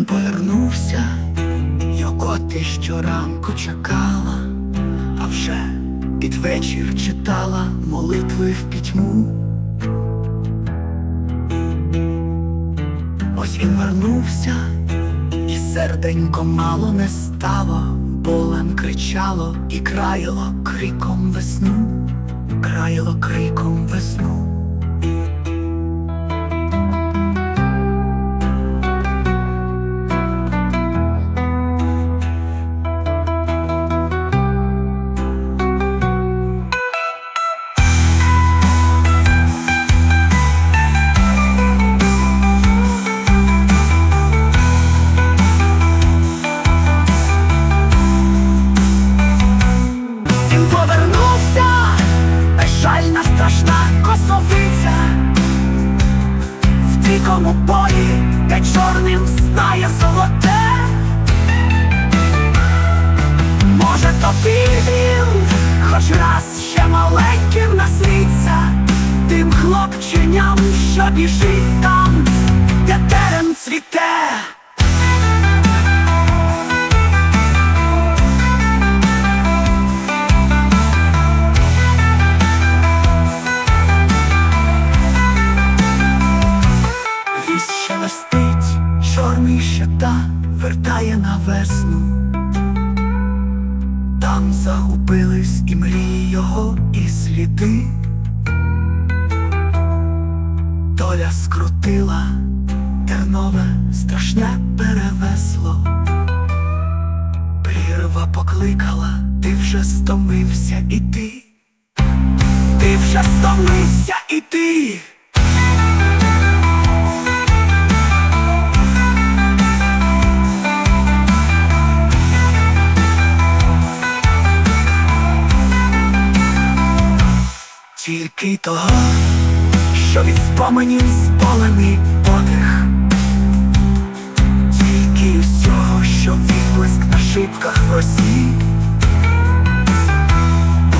він повернувся, його ти щоранку чекала, а вже під вечір читала молитви в пітьму. Ось він вернувся, і серденько мало не стало, болем кричало і країло криком весну, країло криком. весну. Полі, де чорним стає золоте. Може, тобі він хоч раз ще маленьким насниться Тим хлопченям, що біжить там, де терен цвіте. Загубились і мрії його, і сліди. Доля скрутила тернове страшне перевесло. Прірва покликала, ти вже стомився іти. Ти ти вже стомився іти. Тільки того, що від споменів зболений подих, тільки всього, що відблиск на шибках росі.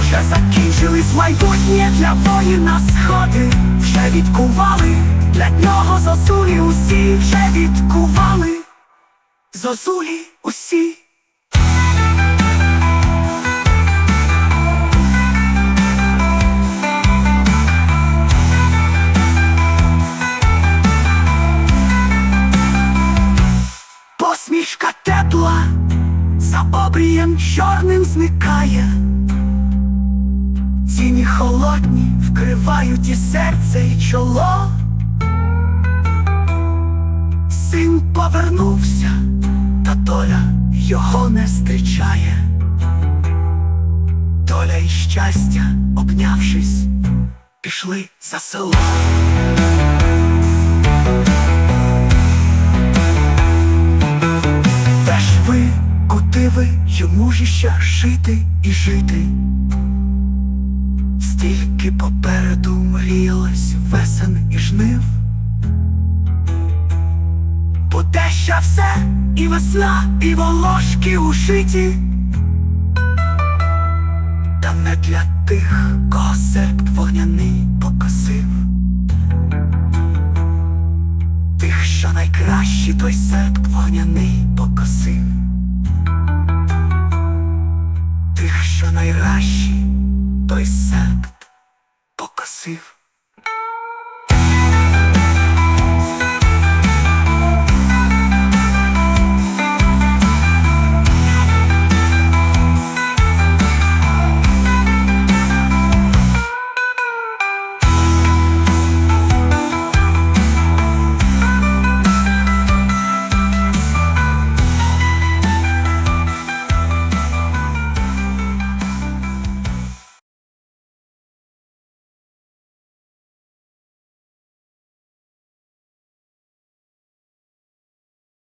Уже закінчились майбутнє для воїна сходи, вже відкували для нього зозулі усі, вже відкували зозулі усі. За обрієм чорним зникає. Тіні холодні вкривають і серце, і чоло. Син повернувся, та доля його не зустрічає. Доля і щастя, обнявшись, пішли за село. Жити і жити? Стільки попереду мріялось весен і жнив. Буде ще все, і весна, і волошки у житті. Та не для тих, кого серп вогняний покосив. Тих, що найкращі той серп вогняний покосив.